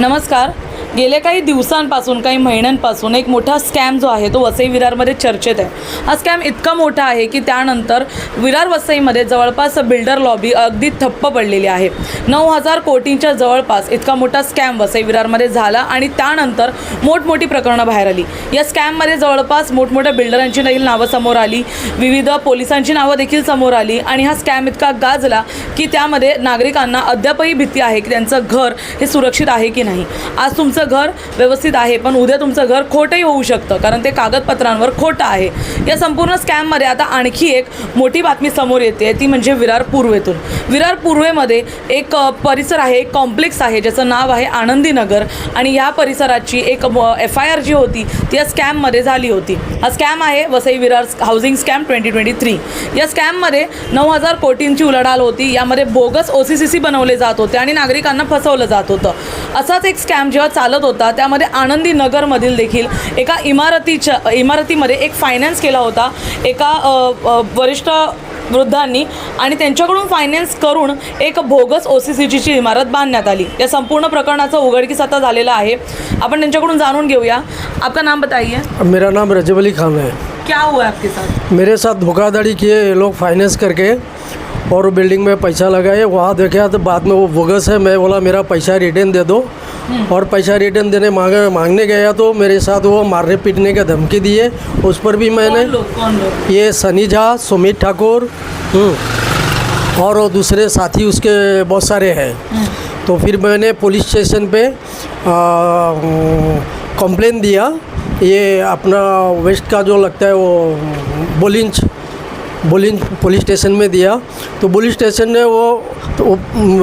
नमस्कार. गेल्या काही दिवसांपासून काही महिन्यांपासून एक मोठा स्कॅम जो आहे तो वसई विरारमध्ये चर्चेत आहे. हा स्कॅम इतका मोठा आहे की त्यानंतर विरार वसईमध्ये जवळपास बिल्डर लॉबी अगदी ठप्प पडलेली आहे. नऊ हजार कोटींच्या जवळपास इतका मोठा स्कॅम वसई विरारमध्ये झाला आणि त्यानंतर मोठमोठी प्रकरणं बाहेर आली. या स्कॅममध्ये जवळपास मोठमोठ्या बिल्डरांची देखील नावं समोर आली विविध पोलिसांची नावं देखील समोर आली आणि हा स्कॅम इतका गाजला की त्यामध्ये नागरिकांना अद्यापही भीती आहे की त्यांचं घर हे सुरक्षित आहे की नाही. आज तुमचं घर व्यवस्थित आहे पण उद्या तुमचं घर खोटंही होऊ शकतं कारण ते कागदपत्रांवर खोटं आहे. या संपूर्ण स्कॅममध्ये आता आणखी एक मोठी बातमी समोर येते ती म्हणजे विरार पूर्वेतून. विरार पूर्वेमध्ये एक परिसर आहे एक कॉम्प्लेक्स आहे ज्याचं नाव आहे आनंदी नगर आणि या परिसराची एक एफ आय आर जी होती ती या स्कॅममध्ये झाली होती. हा स्कॅम आहे Vasai Virar housing scam twenty twenty three. या स्कॅममध्ये नऊ हजार कोटींची उलाढाल होती यामध्ये bogus O C C C बनवले जात होते आणि नागरिकांना फसवलं जात होतं. असाच एक स्कॅम जेव्हा चालत होता. त्यामध्ये आनंदी नगरमधील देखील एका इमारतीच्या इमारतीमध्ये एक फायनान्स केला होता. एका वरिष्ठ वृद्धांनी आणि त्यांच्याकडून फायनान्स करून एक बोगस ओ सी सी जीची इमारत बांधण्यात आली. या संपूर्ण प्रकरणाचं उघडकीस आता झालेलं आहे. आपण त्यांच्याकडून जाणून घेऊया. आपका नाम बताइए. मेरा नाम रजब अली खान है। क्या हुआ है आपके साथ? मेरे साथ धोखाधड़ी किए लोग फाइनेंस करके। और बिल्डिंग में पैसा लगाए वहाँ देखा तो बाद में वो बोगस है मैं बोला मेरा पैसा रिटर्न दे दो। और पैसा रिटर्न देने मांगे मांगने गया तो मेरे साथ वो मारने पीटने का धमकी दिए। उस पर भी मैंने कौन लोग कौन लोग? ये सनी झा सुमित ठाकुर हम्म, और वो दूसरे साथी उसके बहुत सारे हैं। तो फिर मैंने पुलिस स्टेशन पे कंप्लेन दिया ये अपना वेस्ट का जो लगता है वो बोलिंच बोलिंग पुलिस स्टेशन में दिया। तो पुलिस स्टेशन ने वो तो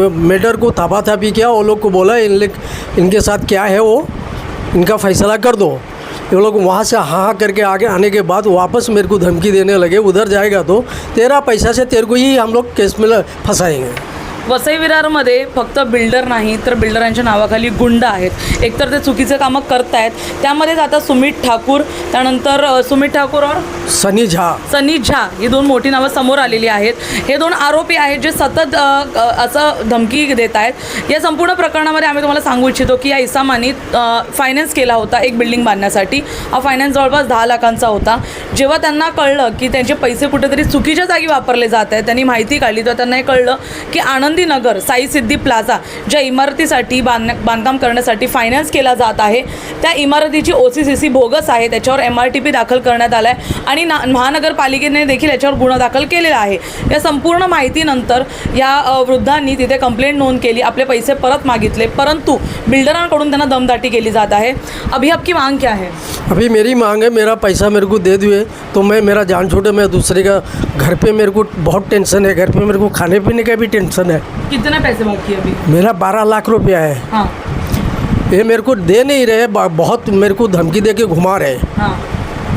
मैटर को थापा थापी किया। वो लोग को बोला इन लोग इनके साथ क्या है वो? इनका फैसला कर दो। ये लोग वहाँ से हाँ हाँ करके आगे आने के बाद वापस मेरे को धमकी देने लगे। उधर जाएगा तो तेरा पैसा से तेरे को ही हम लोग केस में फंसाएंगे। वसई विरारमध्ये फक्त बिल्डर नाही तर बिल्डरांच्या नावाखाली गुंड आहेत. एकतर ते चुकीचं कामं करतायत. त्यामध्येच आता सुमित ठाकूर त्यानंतर सुमित ठाकूर और सनी झा. सनी झा ही दोन मोठी नावं समोर आलेली आहेत. हे दोन आरोपी आहेत जे सतत असं धमकी देत आहेत. या संपूर्ण प्रकरणामध्ये आम्ही तुम्हाला सांगू इच्छितो की या इसामानी फायनान्स केला होता एक बिल्डिंग बांधण्यासाठी. हा फायनान्स जवळपास दहा लाखांचा होता. जेव्हा त्यांना कळलं की त्यांचे पैसे कुठेतरी चुकीच्या जागी वापरले जात आहेत त्यांनी माहिती काढली तर त्यांना हे कळलं की आनंदी नगर साई सिद्धी प्लाझा ज्या इमारतीसाठी बांधण्या बांधकाम करण्यासाठी फायनान्स केला जात आहे त्या इमारतीची O C C C bogus आहे त्याच्यावर एम आर टी पी दाखल करण्यात आला आहे आणि ना महानगरपालिकेने देखील याच्यावर गुन्हा दाखल केलेला आहे. या संपूर्ण माहितीनंतर या वृद्धांनी तिथे कंप्लेंट नोंद केली. आपले पैसे परत मागितले. परंतु बिल्डरांकडून त्यांना दमदाटी केली जात आहे. अभी आपकी मांग क्या है? अभी मेरी मांग है मेरा पैसा मेरे को दे दिए तो मैं मेरा जान छोटे मैं दूसरे का घर पे मेरे को बहुत टेंशन है घर पे मेरे को खाने पीने का भी टेंशन है। कितने पैसे बाकी है अभी? मेरा बारह लाख रुपया है। हाँ। ये मेरे को दे नहीं रहे बहुत मेरे को धमकी दे के घुमा रहे। हाँ।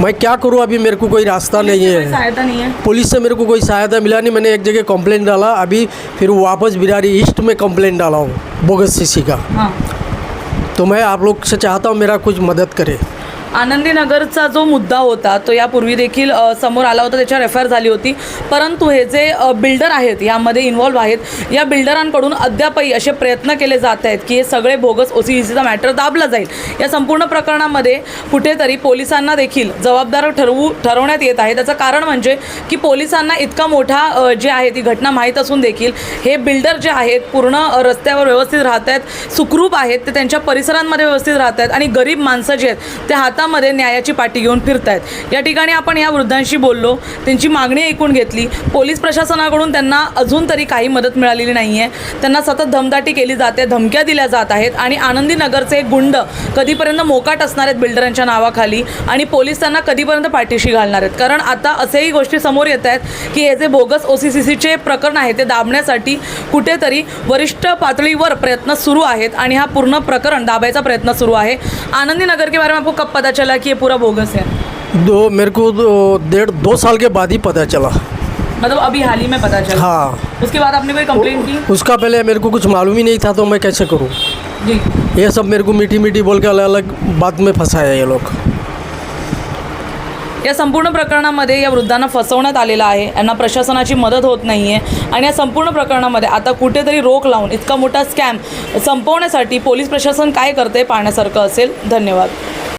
मैं क्या करूँ? अभी मेरे को कोई रास्ता नहीं है। सहायता नहीं है। पुलिस से मेरे को कोई सहायता मिला नहीं। मैंने एक जगह कंप्लेंट डाला। अभी फिर वापस बिरारी ईस्ट में कंप्लेंट डाला हूँ बोगस सीसी का। हाँ। तो मैं आप लोग से चाहता हूँ मेरा कुछ मदद करे। आनंदी नगरचा जो मुद्दा होता तो यापूर्वी देखील समोर आला होता त्याच्यावर एफ आय आर झाली होती. परंतु हे जे बिल्डर आहेत यामध्ये इन्व्हॉल्व्ह आहेत या बिल्डरांकडून अद्यापही असे प्रयत्न केले जात आहेत की हे सगळे बोगस ओ सी सीचा मॅटर दाबला जाईल. या संपूर्ण प्रकरणामध्ये कुठेतरी पोलिसांना देखील जबाबदार ठरवू ठरवण्यात येत आहे. त्याचं कारण म्हणजे की पोलिसांना इतका मोठा जे आहे ती घटना माहीत असून देखील हे बिल्डर जे आहेत पूर्ण रस्त्यावर व्यवस्थित राहत आहेत सुखरूप आहेत ते त्यांच्या परिसरांमध्ये व्यवस्थित राहत आहेत आणि गरीब माणसं जे आहेत ते हातामध्ये न्यायाची पाठी घेऊन फिरत आहेत या ठिकाणी आपण या वृद्धांशी बोललो. त्यांची मागणी ऐकून घेतली. पोलीस प्रशासनाकडून त्यांना अजून तरी काही मदत मिळालेली नाही आहे त्यांना सतत धमदाटी केली जाते धमक्या दिल्या जात आहेत आणि आनंदी नगरचे गुंड कधीपर्यंत मोकाट असणार आहेत बिल्डरांच्या नावाखाली आणि पोलीस त्यांना कधीपर्यंत पाठीशी घालणार आहेत. कारण आता असेही गोष्टी समोर येत आहेत की हे जे बोगस ओ सी सी सीचे प्रकरण आहे ते दाबण्यासाठी कुठेतरी वरिष्ठ पातळीवर प्रयत्न सुरू आहेत आणि हा पूर्ण प्रकरण दाबायचा प्रयत्न सुरू आहे. आनंदी नगर के बारे में आपको कब पता चला कि ये पूरा बोगस है? दो मेरे को दो- डेढ़ दो साल के बाद ही पता चला। मतलब अभी हाल ही में पता चला? हाँ। उसके बाद आपने कोई कंप्लेन की? उसका पहले मेरे को कुछ मालूम ही नहीं था तो मैं कैसे करूँ? जी। ये सब मेरे को मीठी मीठी बोल के अलग अलग बात में फंसाया ये लोग। या संपूर्ण प्रकरणामध्ये या वृद्धांना फसवण्यात आलेलं आहे यांना प्रशासनाची मदत होत नाही आहे आणि या संपूर्ण प्रकरणामध्ये आता कुठेतरी रोख लावून इतका मोठा स्कॅम संपवण्यासाठी पोलीस प्रशासन काय करते पाहण्यासारखं असेल धन्यवाद.